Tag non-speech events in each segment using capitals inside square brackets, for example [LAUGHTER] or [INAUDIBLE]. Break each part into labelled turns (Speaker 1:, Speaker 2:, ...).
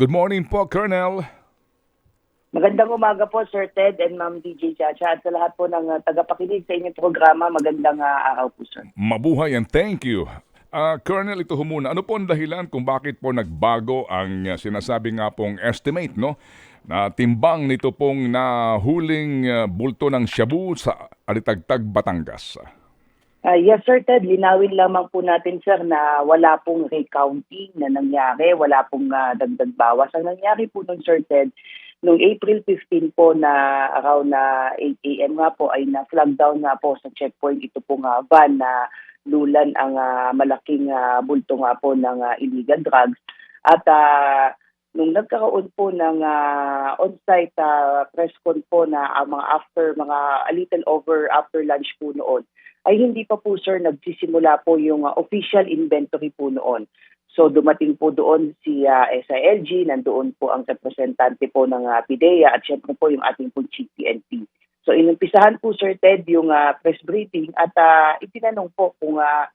Speaker 1: Good morning po, Colonel.
Speaker 2: Magandang umaga po, Sir Ted and Ma'am DJ Chacha at sa lahat po ng uh, tagapakinig sa inyong programa. Magandang uh, araw po, Sir.
Speaker 1: Mabuhay and thank you. Ah, Colonel, ito ho muna. Ano po ang dahilan kung bakit po nagbago ang ah, sinasabi nga pong estimate, no? Na timbang nito pong nahuling ah, bulto ng Shabu sa Alitagtag, Batangas.
Speaker 2: Uh, yes, Sir Ted. Linawin lamang po natin, Sir, na wala pong recounting na nangyari. Wala pong uh, dagdag bawas. Ang nangyari po nun, Sir Ted, noong April 15 po na around na 8 a.m. nga po ay na-flag down nga po sa checkpoint ito pong uh, van na lulan ang uh, malaking uh, bulto nga po ng uh, illegal drugs. At uh, nung nagkaroon po ng uh, on-site uh, press con po na uh, mga after, mga a little over after lunch po noon, ay hindi pa po sir nagsisimula po yung uh, official inventory po noon. So dumating po doon si uh, SILG, nandoon po ang representante po ng uh, PIDEA at syempre po yung ating po chief PNP. So inumpisahan po Sir Ted yung uh, press briefing at uh, itinanong po kung uh,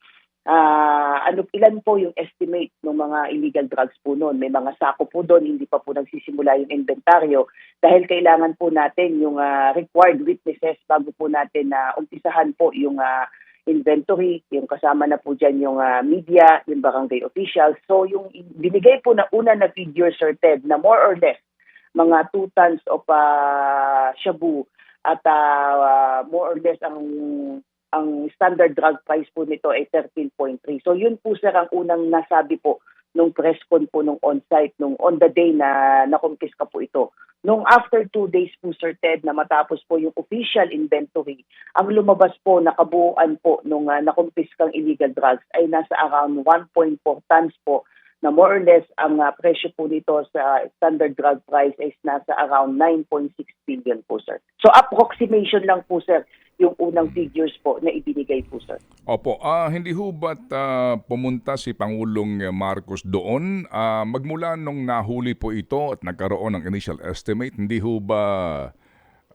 Speaker 2: uh, ano ilan po yung estimate ng mga illegal drugs po noon. May mga sako po doon, hindi pa po nagsisimula yung inventaryo dahil kailangan po natin yung uh, required witnesses bago po natin na uh, umpisahan po yung uh, inventory, yung kasama na po dyan yung uh, media, yung barangay officials. So yung binigay po na una na figure, Sir Ted, na more or less mga 2 tons of uh, shabu at uh, more or less ang ang standard drug price po nito ay 13.3. So yun po sir ang unang nasabi po nung press con po nung on-site, nung on the day na nakumpiska po ito. Nung after two days po Sir Ted na matapos po yung official inventory, ang lumabas po nakabuuan po nung uh, nakumpiskang illegal drugs ay nasa around 1.4 tons po na more or less ang uh, presyo po nito sa standard drug price is nasa around 9.6 billion po sir. So approximation lang po sir yung unang figures po na ibinigay po sir.
Speaker 1: Opo, ah hindi ho ba't ah, pumunta si Pangulong Marcos doon? Ah, magmula nung nahuli po ito at nagkaroon ng initial estimate, hindi ho ba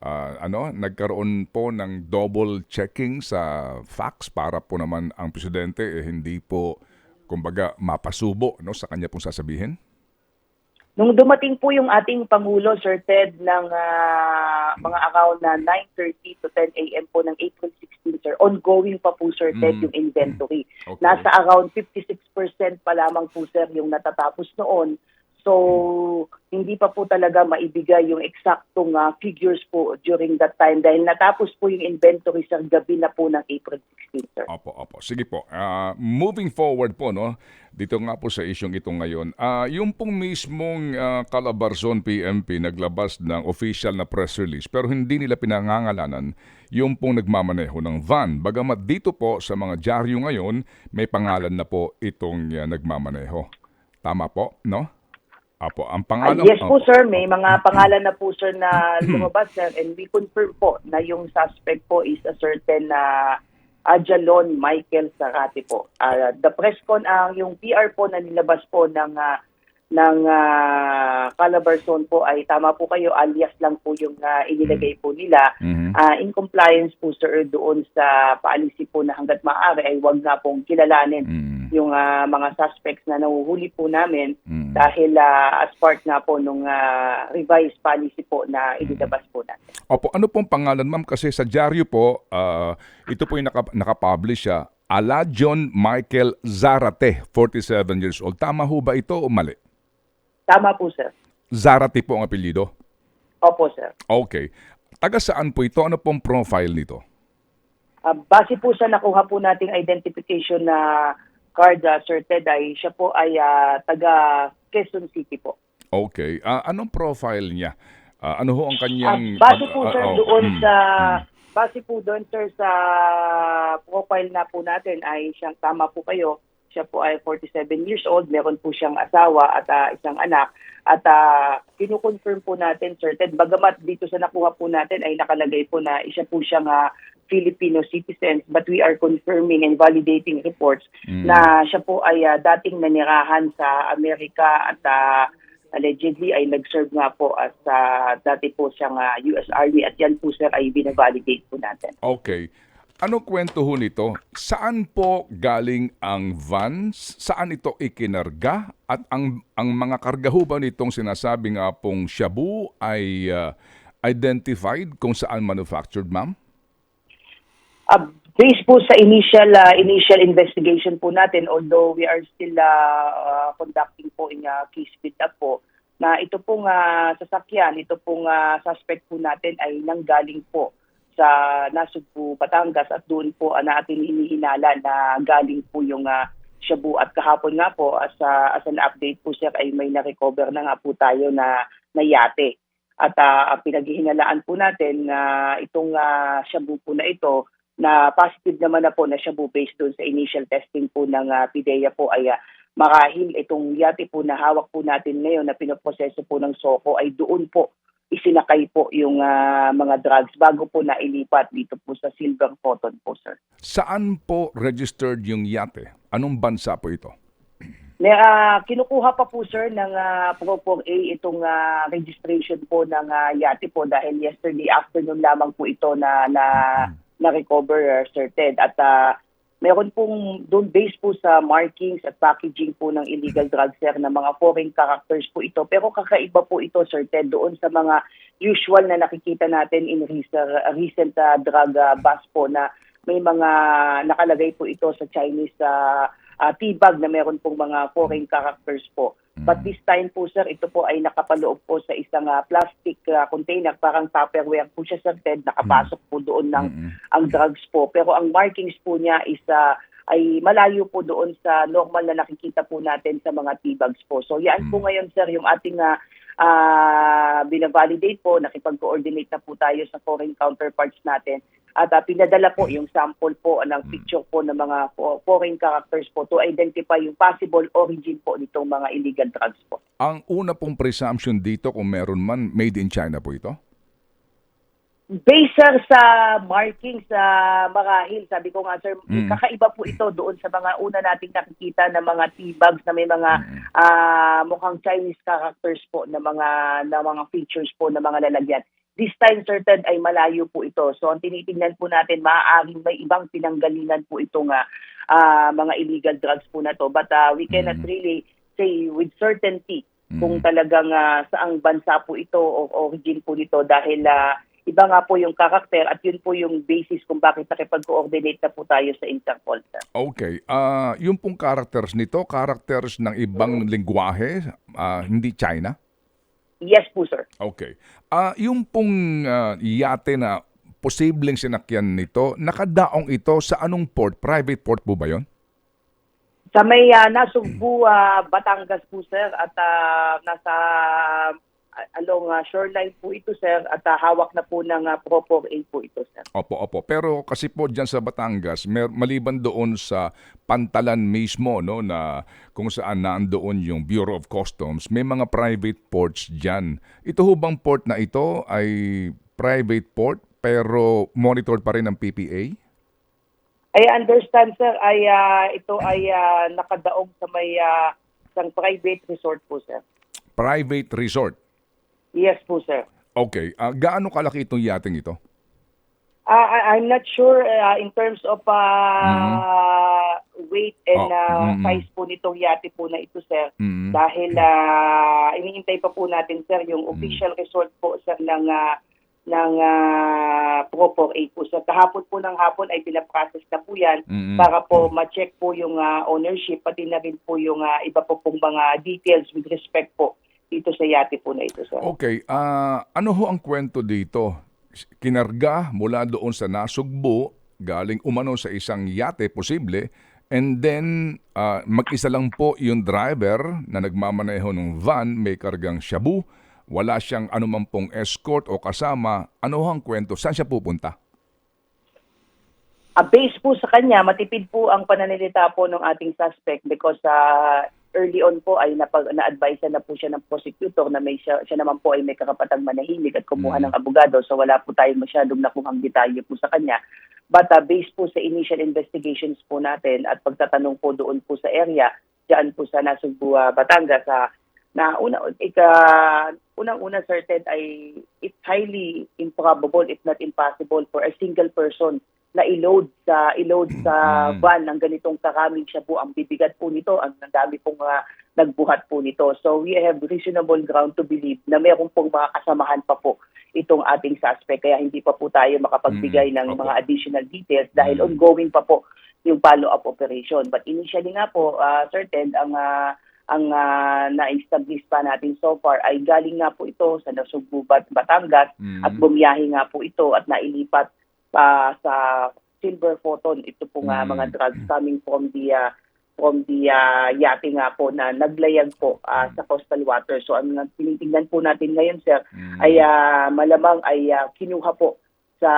Speaker 1: ah, ano, nagkaroon po ng double checking sa facts para po naman ang presidente eh, hindi po kumbaga mapasubo no sa kanya pong sasabihin?
Speaker 2: Nung dumating po yung ating Pangulo, Sir Ted, ng uh, mga around na 9.30 to 10 a.m. po ng April 16, Sir, ongoing pa po, Sir Ted,
Speaker 1: Mm.
Speaker 2: yung inventory.
Speaker 1: Okay.
Speaker 2: Nasa around 56% pa lamang po, Sir, yung natatapos noon. So, hindi pa po talaga maibigay yung eksaktong uh, figures po during that time dahil natapos po yung inventory sa gabi na po ng April 16, Sir.
Speaker 1: Opo, opo. Sige po. Ah, moving forward po, no, dito nga po sa isyong ito ngayon, ah, yung pong mismong ah, Calabarzon PMP naglabas ng official na press release pero hindi nila pinangangalanan yung pong nagmamaneho ng van. Bagamat dito po sa mga dyaryo ngayon, may pangalan na po itong ah, nagmamaneho. Tama po, no? Apo, ang pangalan...
Speaker 2: yes po sir, may mga pangalan na po sir na [CLEARS THROAT] lumabas sir and we confirm po na yung suspect po is a certain na Ajalon Michael Sarate po. Ah, the press con ang yung PR po na nilabas po ng ah, ng uh, Calabarzon po ay tama po kayo alias lang po yung ah, inilagay po nila
Speaker 1: Mhm.
Speaker 2: Ah, in compliance po sir doon sa policy po na hanggat maaari ay wag na pong kilalanin
Speaker 1: Mm.
Speaker 2: Yung ah, mga suspects na nahuhuli po namin
Speaker 1: Mm.
Speaker 2: dahil ah, as part nga po nung ah, revised policy po na inilabas po natin.
Speaker 1: Opo, ano pong pangalan ma'am? Kasi sa dyaryo po, ah, ito po yung naka, nakapublish siya. Alajon Michael Zarate, 47 years old. Tama ho ba ito o mali?
Speaker 2: Tama po sir.
Speaker 1: Zarate po ang apelyido?
Speaker 2: Opo sir.
Speaker 1: Okay. Taga saan po ito? Ano pong profile nito?
Speaker 2: Ah, base po sa nakuha po nating identification na card ah, Sir Ted ay siya po ay ah, taga Quezon City po.
Speaker 1: Okay. Ah, anong profile niya? Ah, ano ho ang kanyang...
Speaker 2: base
Speaker 1: pag-
Speaker 2: po sir
Speaker 1: oh,
Speaker 2: doon
Speaker 1: mm,
Speaker 2: sa
Speaker 1: mm.
Speaker 2: base po doon sir sa profile na po natin ay siyang tama po kayo. Siya po ay 47 years old, meron po siyang asawa at ah, isang anak. At uh, kinukonfirm po natin, Sir Ted, bagamat dito sa nakuha po natin ay nakalagay po na isa po siyang ah, Filipino citizens, but we are confirming and validating reports
Speaker 1: Mm.
Speaker 2: na siya po ay ah, dating nanirahan sa Amerika at ah, allegedly ay nag-serve nga po as ah, dati po siyang ah, US Army at yan po sir ay binavalidate po natin.
Speaker 1: Okay. Ano kwento ho nito? Saan po galing ang van? Saan ito ikinarga? At ang ang mga karga ba nitong sinasabi nga pong shabu ay ah, identified kung saan manufactured, ma'am?
Speaker 2: Uh, based po sa initial uh, initial investigation po natin, although we are still uh, uh, conducting po in uh, case build up po, na ito pong uh, sasakyan, ito pong uh, suspect po natin ay nanggaling po sa Nasugbu, Batangas at doon po uh, natin hinihinala na galing po yung uh, Shabu at kahapon nga po as, uh, as an update po sir ay may na-recover na nga po tayo na, na yate. At uh, ang pinaghihinalaan po natin na itong uh, Shabu po na ito na positive naman na po na Shabu based doon sa initial testing po ng uh, PIDEA po ay uh, marahil itong yate po na hawak po natin ngayon na pinoproseso po ng SOCO ay doon po isinakay po yung ah, mga drugs bago po nailipat dito po sa Silver Cotton po sir.
Speaker 1: Saan po registered yung yate? Anong bansa po ito? [CLEARS THROAT]
Speaker 2: May, ah, kinukuha pa po sir ng uh, Pro 4A itong ah, registration po ng ah, yate po dahil yesterday afternoon lamang po ito na na na-recover uh, Sir Ted at ah, meron pong doon based po sa markings at packaging po ng illegal drugs sir na mga foreign characters po ito pero kakaiba po ito Sir Ted doon sa mga usual na nakikita natin in recent, ah, drug ah, bust po na may mga nakalagay po ito sa Chinese uh, uh, tea bag na meron pong mga foreign characters po. But this time po sir, ito po ay nakapaloob po sa isang ah, plastic ah, container, parang tupperware po siya sir Ted, nakapasok po doon ng ang drugs po. Pero ang markings po niya is ah, ay malayo po doon sa normal na nakikita po natin sa mga tea bags po. So yan po ngayon sir yung ating uh, binavalidate po, nakipag-coordinate na po tayo sa foreign counterparts natin at ah, pinadala po yung sample po ng picture po ng mga fo- foreign characters po to identify yung possible origin po nitong mga illegal drugs po.
Speaker 1: Ang una pong presumption dito kung meron man, made in China po ito?
Speaker 2: Based sir sa markings sa marahil, sabi ko nga sir,
Speaker 1: Mm.
Speaker 2: kakaiba po ito doon sa mga una nating nakikita na mga tea bags na may mga ah, mukhang Chinese characters po na mga na mga features po na mga lalagyan. This time certain ay malayo po ito. So ang tinitingnan po natin, maaaring may ibang pinanggalingan po itong ah, ah, mga illegal drugs po na to. But ah, we cannot really say with certainty kung talagang ah, saang bansa po ito o origin po nito dahil ah, iba nga po yung karakter at yun po yung basis kung bakit nakipag-coordinate na po tayo sa Interpol. Sir.
Speaker 1: Okay. Ah, yung pong characters nito, characters ng ibang lingwahe, ah, hindi China?
Speaker 2: Yes po sir.
Speaker 1: Okay. Ah, yung pong ah, yate na posibleng sinakyan nito, nakadaong ito sa anong port? Private port po ba yon?
Speaker 2: Sa may uh, Nasugbu, ah, Batangas po sir at ah, nasa along ah, shoreline po ito sir at ah, hawak na po ng uh, Pro 4A po ito sir.
Speaker 1: Opo, opo. Pero kasi po dyan sa Batangas, mer- maliban doon sa pantalan mismo, no, na kung saan nandoon yung Bureau of Customs, may mga private ports dyan. Ito ho bang port na ito ay private port pero monitored pa rin ng PPA?
Speaker 2: I understand sir ay ah, ito ay ah, nakadaong sa may ah, isang private resort po sir.
Speaker 1: Private resort.
Speaker 2: Yes po sir.
Speaker 1: Okay. Ah, gaano kalaki itong yating ito?
Speaker 2: Ah, I- I'm not sure ah, in terms of ah, weight and
Speaker 1: Oh,
Speaker 2: ah,
Speaker 1: mm-mm.
Speaker 2: size po nitong yate po na ito sir.
Speaker 1: Mm.
Speaker 2: Dahil ah, iniintay pa po natin sir yung official result po sir ng ah, ng uh, Pro 4A po. So kahapon po ng hapon ay pinaprocess na po yan
Speaker 1: Mm-mm.
Speaker 2: para po ma-check po yung ah, ownership pati na rin po yung ah, iba po pong mga details with respect po dito sa yate po na ito sir.
Speaker 1: Okay, ah ano ho ang kwento dito? Kinarga mula doon sa Nasugbo, galing umano sa isang yate, posible, and then ah, mag-isa lang po yung driver na nagmamaneho ng van, may kargang shabu, wala siyang anuman pong escort o kasama. Ano ho ang kwento? Saan siya pupunta?
Speaker 2: A base po sa kanya, matipid po ang pananalita po ng ating suspect because uh, early on po ay napag, na-advise na po siya ng prosecutor na may siya, siya naman po ay may karapatang manahimik at kumuha ng abogado so wala po tayo masyadong nakuhang detalye po sa kanya. But uh, based po sa initial investigations po natin at pagtatanong po doon po sa area, diyan po sa Nasugbu, uh, Batangas, sa na una ika unang-una certain ay it's highly improbable if not impossible for a single person na i-load sa i-load sa van ng ganitong karaming shabu. Ang bibigat po nito, ang dami pong ah, nagbuhat po nito. So we have reasonable ground to believe na meron pong mga kasamahan pa po itong ating suspect. Kaya hindi pa po tayo makapagbigay
Speaker 1: Mm.
Speaker 2: ng
Speaker 1: Opo.
Speaker 2: mga additional details dahil
Speaker 1: Mm.
Speaker 2: ongoing pa po yung follow-up operation. But initially nga po, uh, Sir Ted, ang ah, ang ah, na-establish pa natin so far ay galing nga po ito sa Nasugbu, Bat- Batangas
Speaker 1: Mm.
Speaker 2: at bumiyahe nga po ito at nailipat pa sa Silver Photon. Ito po nga
Speaker 1: Mm.
Speaker 2: mga drugs coming from the ah, from the ah, yate nga po na naglayag po ah, sa coastal water. So ang tinitingnan po natin ngayon, sir,
Speaker 1: Mm.
Speaker 2: ay ah, malamang ay ah, kinuha po sa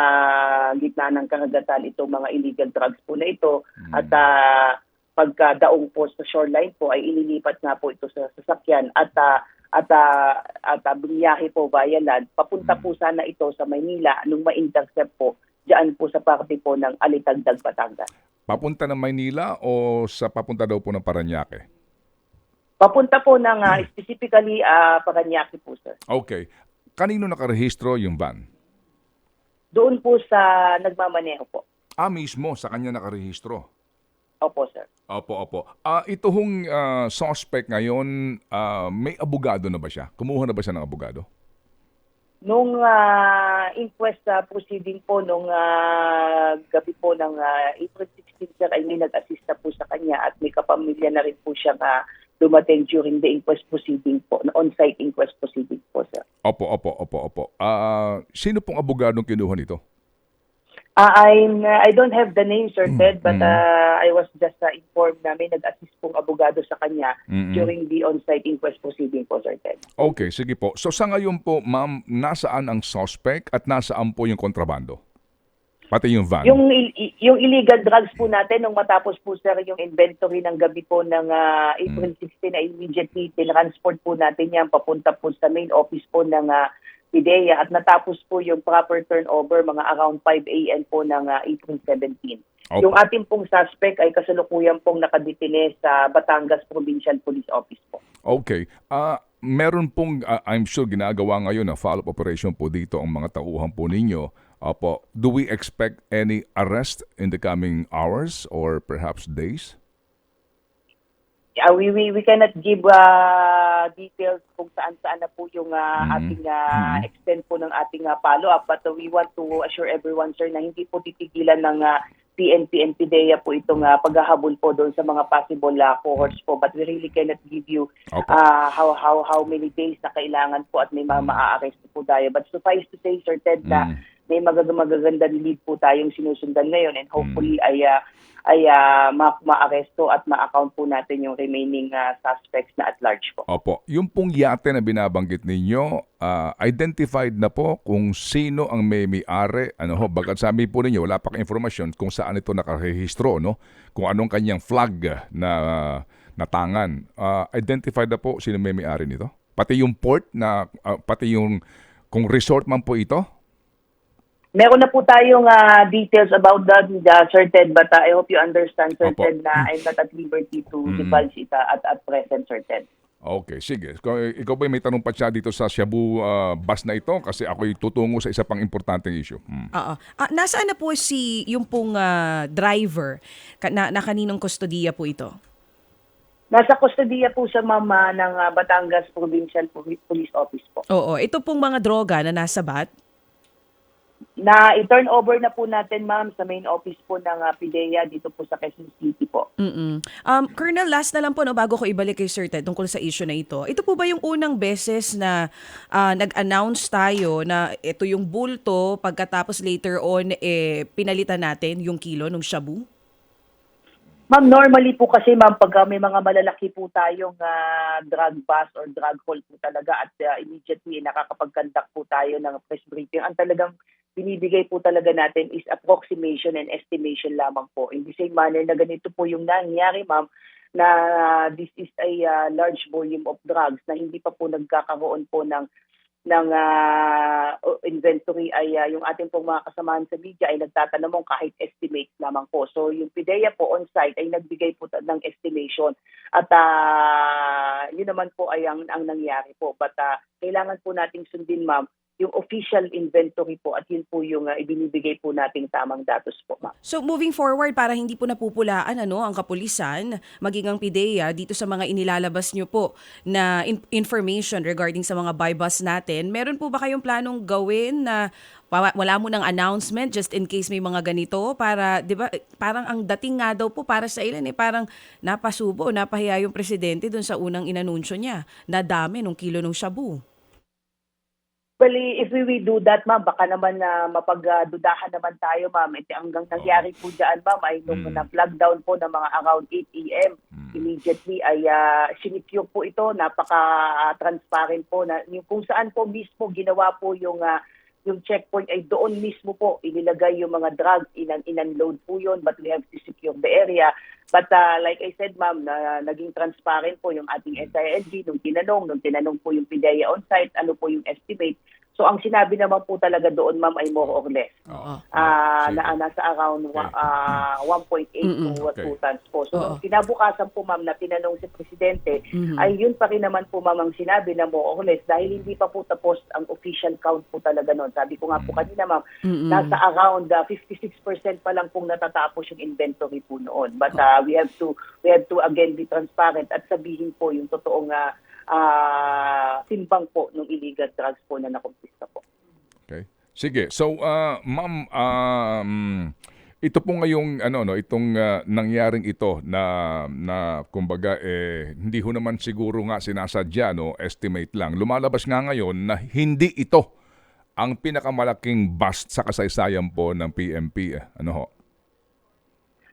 Speaker 2: gitna ng karagatan itong mga illegal drugs po na ito
Speaker 1: Mm.
Speaker 2: at ah, pagkadaong po sa shoreline po ay inilipat nga po ito sa sasakyan at ah, at ah, at bumiyahe po via land papunta po sana ito sa Maynila nung ma-intercept po diyan po sa parte po ng Alitagdag Batangas.
Speaker 1: Papunta ng Maynila o sa papunta daw po ng Paranaque?
Speaker 2: Papunta po ng ah, specifically ah, Paranaque po sir.
Speaker 1: Okay. Kanino nakarehistro yung van?
Speaker 2: Doon po sa nagmamaneho po.
Speaker 1: Ah, mismo sa kanya nakarehistro.
Speaker 2: Opo sir.
Speaker 1: Opo, opo. Ah, ito hong ah, suspect ngayon, ah, may abogado na ba siya? Kumuha na ba siya ng abogado?
Speaker 2: Nung ah, inquest sa proceeding po, nung ah, gabi po ng ah, April 16, sir, ay may nag-assist na po sa kanya at may kapamilya na rin po siya na dumating during the inquest proceeding po, on-site inquest proceeding po, sir.
Speaker 1: Opo, opo, opo, opo. Ah, sino pong abogadong kinuha nito?
Speaker 2: Ah, I'm, ah, I don't have the name, Sir Ted, but
Speaker 1: mm.
Speaker 2: ah, I was just ah, informed na may nag-assist pong abogado sa kanya during the on-site inquest proceeding po, Sir Ted.
Speaker 1: Okay, sige po. So sa ngayon po, ma'am, nasaan ang suspect at nasaan po yung kontrabando? Pati yung van?
Speaker 2: Yung il- i- yung illegal drugs po natin nung matapos po sir yung inventory ng gabi po ng ah, April 16 ay immediately tinransport po natin yan papunta po sa main office po ng ah, PIDEA at natapos po yung proper turnover mga around 5 a.m. po ng ah, April 17.
Speaker 1: Opo.
Speaker 2: Yung ating pong suspect ay kasalukuyan pong nakadetine sa Batangas Provincial Police Office po.
Speaker 1: Okay. Ah, meron pong, ah, I'm sure, ginagawa ngayon na follow-up operation po dito ang mga tauhan po ninyo. Opo. Do we expect any arrest in the coming hours or perhaps days?
Speaker 2: Uh, we, we, we cannot give uh, details kung saan-saan na po yung uh,
Speaker 1: Mhm.
Speaker 2: ating uh,
Speaker 1: Mhm.
Speaker 2: extent po ng ating uh, follow-up. But uh, we want to assure everyone, sir, na hindi po titigilan ng uh, PNP and PIDEA po itong uh, paghahabol po doon sa mga possible uh, cohorts po. But we really cannot give you
Speaker 1: Opo.
Speaker 2: uh, how, how, how many days na kailangan po at may mga maa-arrest po tayo. But suffice to say, Sir Ted, na
Speaker 1: Mm.
Speaker 2: May magag- magagandang lead po tayong sinusundan ngayon and hopefully
Speaker 1: Mm.
Speaker 2: ay ah, ay ah, ma- ma-aresto at ma-account po natin yung remaining ah, suspects na at large po.
Speaker 1: Opo. Yung pong yate na binabanggit ninyo, ah, identified na po kung sino ang may may-ari. Ano ho, bagat sabi po ninyo, wala pa kang informasyon kung saan ito nakarehistro, no? Kung anong kanyang flag na natangan. Ah, identified na po sino may may-ari nito? Pati yung port na, ah, pati yung, kung resort man po ito?
Speaker 2: Meron na po tayong ah, details about that, uh, Sir Ted, but ah, I hope you understand, Sir
Speaker 1: Opo.
Speaker 2: Ted, na I'm not at liberty to
Speaker 1: Mm.
Speaker 2: divulge it at, at present, Sir Ted.
Speaker 1: Okay, sige. Ikaw, ba may tanong pa siya dito sa Shabu ah, bus na ito? Kasi ako'y tutungo sa isa pang importanteng issue. Hmm.
Speaker 3: Oo. Ah, nasaan na po si yung pong ah, driver na, na kaninong kustodiya po ito?
Speaker 2: Nasa kustodiya po sa mama ng ah, Batangas Provincial Poli- Police Office po.
Speaker 3: Oo, ito pong mga droga na nasa bat.
Speaker 2: Na i-turn over na po natin, ma'am, sa main office po ng ah, PIDEA dito po sa Quezon City po.
Speaker 3: Mm-mm. Um, Colonel, last na lang po no, bago ko ibalik kay Sir Ted tungkol sa issue na ito. Ito po ba yung unang beses na ah, nag-announce tayo na ito yung bulto pagkatapos later on eh, pinalitan natin yung kilo ng shabu?
Speaker 2: Ma'am, normally po kasi ma'am, pag may mga malalaki po tayong ah, drug bust or drug haul po talaga at ah, immediately nakakapag-conduct po tayo ng press briefing, ang talagang binibigay po talaga natin is approximation and estimation lamang po. In the same manner na ganito po yung nangyari ma'am, na this is a ah, large volume of drugs na hindi pa po nagkakaroon po ng ng ah, inventory ay ah, yung ating pong mga kasamahan sa media ay nagtatanong kahit estimate lamang po. So yung PIDEA po on site ay nagbigay po ng estimation at ah, yun naman po ay ang, ang nangyari po. But ah, kailangan po nating sundin ma'am yung official inventory po at yun po yung uh, ibinibigay po nating tamang datos po, ma'am.
Speaker 3: So moving forward para hindi po napupulaan ano ang kapulisan maging ang PIDEA dito sa mga inilalabas nyo po na in- information regarding sa mga buy bus natin, meron po ba kayong planong gawin na wa- wala mo ng announcement just in case may mga ganito para 'di ba parang ang dating nga daw po para sa ilan eh parang napasubo napahiya yung presidente dun sa unang inanunsyo niya na dami nung kilo ng shabu.
Speaker 2: Well, if we, we do that, ma'am, baka naman na mapagdudahan naman tayo, ma'am. Ito hanggang nangyari po dyan, ma'am, ay nung
Speaker 1: Mm.
Speaker 2: na-flag down po ng mga around 8 a.m. Immediately ay uh, sinicure po ito, napaka-transparent po na yung kung saan po mismo ginawa po yung ah, yung checkpoint ay doon mismo po inilagay yung mga drugs, inan inunload po yun, but we have to secure the area. But ah, like I said, ma'am, na naging transparent po yung ating SILG nung tinanong, nung tinanong po yung PIDEA on-site, ano po yung estimate. So ang sinabi naman po talaga doon, ma'am, ay more or less.
Speaker 3: Oo.
Speaker 2: Ah,
Speaker 1: Sige.
Speaker 2: na nasa around wa- ah, 1.8
Speaker 3: Mm-mm.
Speaker 2: to
Speaker 1: Okay.
Speaker 2: 2 tons po. So
Speaker 3: Oo.
Speaker 2: nung kinabukasan po ma'am na tinanong si presidente,
Speaker 3: Mhm.
Speaker 2: ay yun pa rin naman po ma'am ang sinabi na more or less dahil hindi pa po tapos ang official count po talaga noon. Sabi ko nga po kanina ma'am,
Speaker 3: Mm-mm.
Speaker 2: nasa around ah, 56% pa lang pong natatapos yung inventory po noon. But ah, we have to we have to again be transparent at sabihin po yung totoong ah, ah, timbang po ng illegal drugs po na nakumpista po.
Speaker 1: Okay. Sige. So, uh, ma'am, um, ito po ngayong ano no, itong uh, nangyaring ito na na kumbaga eh hindi ho naman siguro nga sinasadya no, estimate lang. Lumalabas nga ngayon na hindi ito ang pinakamalaking bust sa kasaysayan po ng PMP. eh. Ano ho?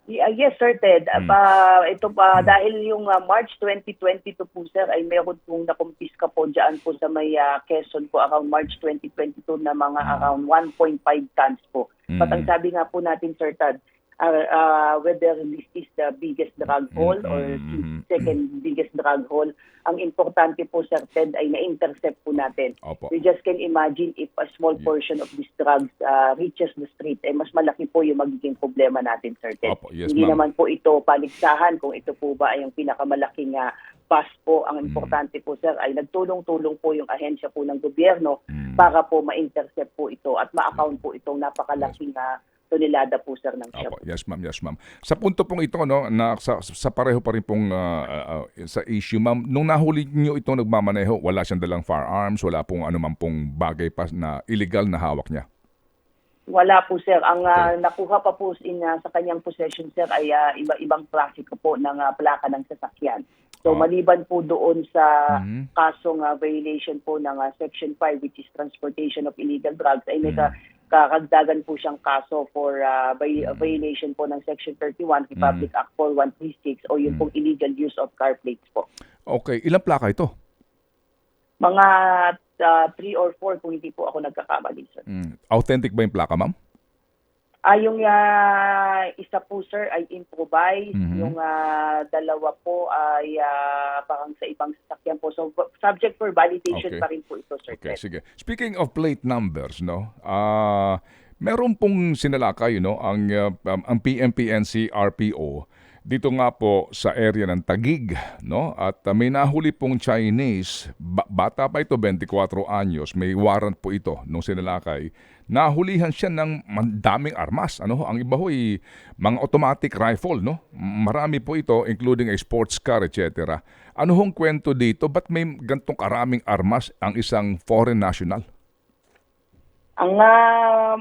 Speaker 2: Yeah, yes, sir, Ted.
Speaker 1: Hmm.
Speaker 2: Pa, ito pa, dahil yung ah, March 2022 po, sir, ay meron pong nakumpiska po dyan po sa may ah, Quezon po around March 2022 na mga around 1.5 tons po. But ang
Speaker 1: Mm.
Speaker 2: sabi nga po natin, sir, Ted, ah, whether this is the biggest drug haul or
Speaker 1: Mm, mm,
Speaker 2: second biggest drug haul, ang importante po, sir, Ted, ay na-intercept po natin.
Speaker 1: Opo.
Speaker 2: We just can imagine if a small portion of these drugs uh, reaches the street, eh mas malaki po yung magiging problema natin, Sir Ted.
Speaker 1: Opo, yes,
Speaker 2: Hindi naman po ito paligsahan kung ito po ba ay ang pinakamalaking uh, bus po. Ang
Speaker 1: Mm.
Speaker 2: importante po, sir, ay nagtulong-tulong po yung ahensya po ng gobyerno
Speaker 1: Mm.
Speaker 2: para po ma-intercept po ito at ma-account po itong napakalaking uh, tonelada po, sir, ng
Speaker 1: Opo, yes ma'am, yes ma'am. Sa punto pong ito no, na sa, sa pareho pa rin pong ah, ah, sa issue ma'am, nung nahuli niyo ito nagmamaneho, wala siyang dalang firearms, wala pong anuman pong bagay pa na illegal na hawak niya.
Speaker 2: Wala po sir. Ang
Speaker 1: Okay.
Speaker 2: nakuha pa po in, ah, sa kanyang possession sir ay ah, iba-ibang klasiko po ng ah, plaka ng sasakyan. So
Speaker 1: Ah.
Speaker 2: maliban po doon sa
Speaker 1: Mhm.
Speaker 2: kasong ah, violation po ng ah, Section 5 which is transportation of illegal drugs ay may
Speaker 1: Mhm.
Speaker 2: Ka- kakagdagan po siyang kaso for ah, vi- violation po ng Section 31 Republic Act 4136 o yung pong illegal use of car plates po.
Speaker 1: Okay, ilang plaka ito?
Speaker 2: Mga 3 or 4 kung hindi po ako nagkakamali sir.
Speaker 1: Mm. Authentic ba yung plaka ma'am?
Speaker 2: Ah, yung ah, isa po sir ay improvise,
Speaker 1: Mhm.
Speaker 2: yung ah, dalawa po ay ah, parang sa ibang sasakyan po. So subject for validation
Speaker 1: Okay.
Speaker 2: pa rin po ito sir.
Speaker 1: Okay,
Speaker 2: Ted.
Speaker 1: sige. Speaking of plate numbers, no? Ah, meron pong sinalakay, no, ang uh, um, ang PMPNC RPO dito nga po sa area ng Tagig, no? At uh, may nahuli pong Chinese, ba- bata pa ito 24 anyos, may warrant po ito nung sinalakay. Nahulihan siya ng daming armas, ano? Ang iba ho ay mga automatic rifle, no? Marami po ito including a sports car, etc. Ano hong kwento dito? Ba't may gantong karaming armas ang isang foreign national?
Speaker 2: Ang ah,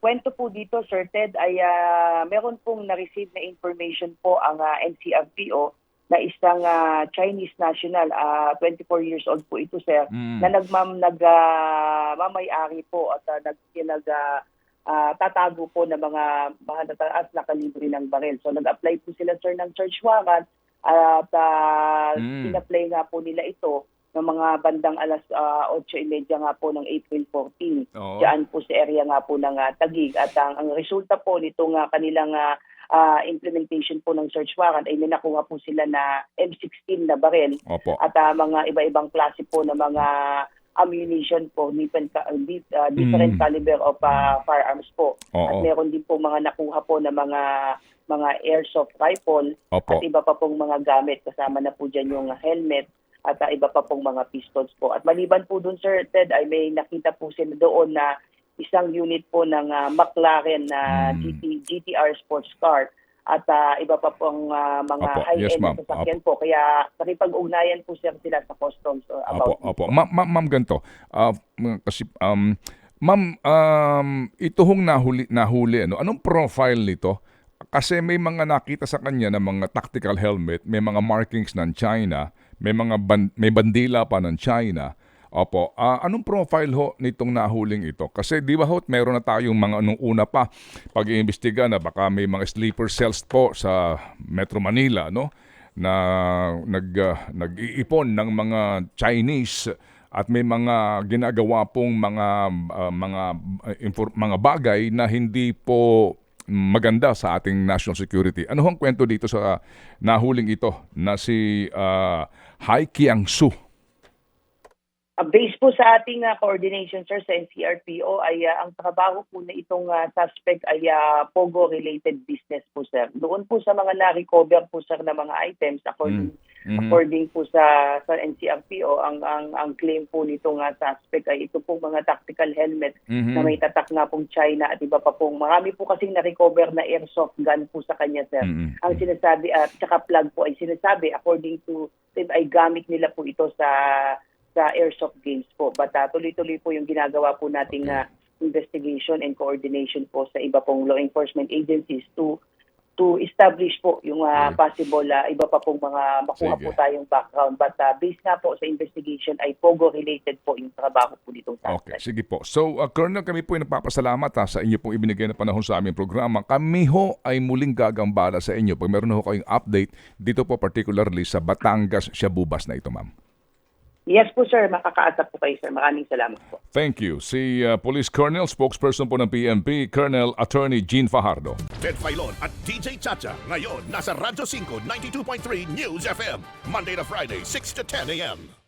Speaker 2: kwento po dito Sir Ted ay ah, meron pong na-receive na information po ang ah, NCRPO na isang ah, Chinese national, ah, 24 years old po ito sir,
Speaker 1: Mm.
Speaker 2: na nagmam nag ah, mamay-ari po at ah, nag ah, tatago po ng mga mahataas na kalibre ng baril. So nag-apply po sila sir ng search warrant at uh,
Speaker 1: Mm.
Speaker 2: in-apply nga po nila ito ng mga bandang alas uh, 8.30 nga po ng April 14.
Speaker 1: Oo.
Speaker 2: Diyan po sa area nga po ng ah, Tagig. At ang, ang resulta po nitong ah, kanilang ah, ah, implementation po ng search warrant ay may nakuha po sila na M16 na baril
Speaker 1: Opo.
Speaker 2: at ah, mga iba-ibang klase po ng mga ammunition po, different, ah, different
Speaker 1: Mm.
Speaker 2: caliber of ah, firearms po. At
Speaker 1: Oo.
Speaker 2: meron din po mga nakuha po na mga mga airsoft rifle
Speaker 1: Opo.
Speaker 2: at iba pa pong mga gamit kasama na po dyan yung helmet at ah, iba pa pong mga pistols po. At maliban po dun Sir Ted ay may nakita po sila doon na isang unit po ng ah, McLaren na
Speaker 1: Hmm.
Speaker 2: GT, GTR sports car at ah, iba pa pong ah, mga
Speaker 1: Opo.
Speaker 2: high-end
Speaker 1: Yes, ma'am.
Speaker 2: na sasakyan po. Kaya nakipag-ugnayan po sir sila sa customs uh,
Speaker 1: Opo,
Speaker 2: about
Speaker 1: opo. Ma- ma- ma'am, ganito. M- kasi, um, ma'am, um, ito hong nahuli, nahuli ano? anong profile nito? Kasi may mga nakita sa kanya na mga tactical helmet, may mga markings ng China, may mga ban- may bandila pa ng China. Opo, Ah, anong profile ho nitong nahuling ito? Kasi di ba ho, meron na tayong mga nung una pa pag-iimbestiga na baka may mga sleeper cells po sa Metro Manila, no? na nag ah, nag-iipon ng mga Chinese at may mga ginagawa pong mga ah, mga infor- mga bagay na hindi po maganda sa ating national security. Ano hong kwento dito sa nahuling ito na si uh, Hai Kiang-su?
Speaker 2: Uh, based po sa ating uh, coordination sir sa NCRPO ay uh, ang trabaho po na itong uh, suspect ay uh, Pogo related business po sir. Doon po sa mga na-recover po sir na mga items according
Speaker 1: Mhm.
Speaker 2: according po sa sa NCRPO ang ang ang claim po nitong uh, suspect ay ito pong mga tactical helmet
Speaker 1: Mhm.
Speaker 2: na may tatak nga pong China at iba pa pong marami po kasing na-recover na airsoft gun po sa kanya sir.
Speaker 1: Mhm.
Speaker 2: Ang sinasabi at saka plug po ay sinasabi according to ay gamit nila po ito sa sa airsoft games po. But uh, tuloy-tuloy po yung ginagawa po nating
Speaker 1: Okay.
Speaker 2: uh, investigation and coordination po sa iba pong law enforcement agencies to to establish po yung uh,
Speaker 1: Okay.
Speaker 2: possible uh, iba pa pong mga makuha
Speaker 1: Sige.
Speaker 2: po tayong background. But uh, based nga po sa investigation ay Pogo related po yung trabaho po nitong
Speaker 1: Okay,
Speaker 2: suspect.
Speaker 1: sige po. So, uh, Colonel, kami po ay nagpapasalamat ha, sa inyo pong ibinigay na panahon sa aming programa. Kami ho ay muling gagambala sa inyo pag meron ho kayong update dito po particularly sa Batangas, Shabubas na ito, ma'am.
Speaker 2: Yes po sir, makakaasa po kayo sir. Maraming salamat po.
Speaker 1: Thank you. Si uh, Police Colonel, spokesperson po ng PNP, Colonel Attorney Gene Fajardo.
Speaker 4: Ted Filon at DJ Chacha. Ngayon, nasa Radyo 5, 92.3 News FM. Monday to Friday, 6 to 10 a.m.